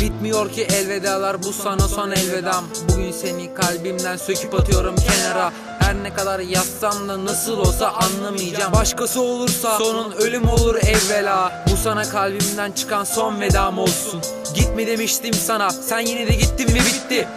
Bitmiyor ki elvedalar bu sana son elvedam. Bugün seni kalbimden söküp atıyorum kenara. Her ne kadar yazsam da nasıl olsa anlamayacağım. Başkası olursa sonun ölüm olur evvela. Bu sana kalbimden çıkan son vedam olsun. Gitme demiştim sana sen yine de gittin ve bitti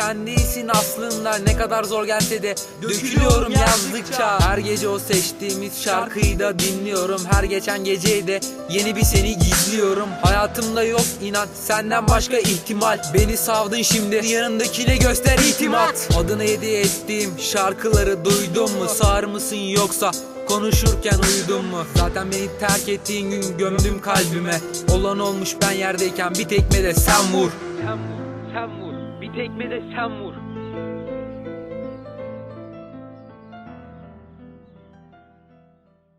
sen değilsin aslında Ne kadar zor gelse de. Dökülüyorum yazdıkça Her gece o seçtiğimiz şarkıyı da dinliyorum. Her geçen gecede yeni bir seni gizliyorum. Hayatımda yok inat senden başka ihtimal. Beni savdın şimdi yanındakine göster itimat. Adına hediye ettiğim şarkıları duydun mu? Sağır mısın yoksa Konuşurken uyudun mu? Zaten beni terk ettiğin gün gömdüm kalbime. Olan olmuş ben yerdeyken bir tekme de sen vur. Sen vur, sen vur. Bir tekme de sen vur.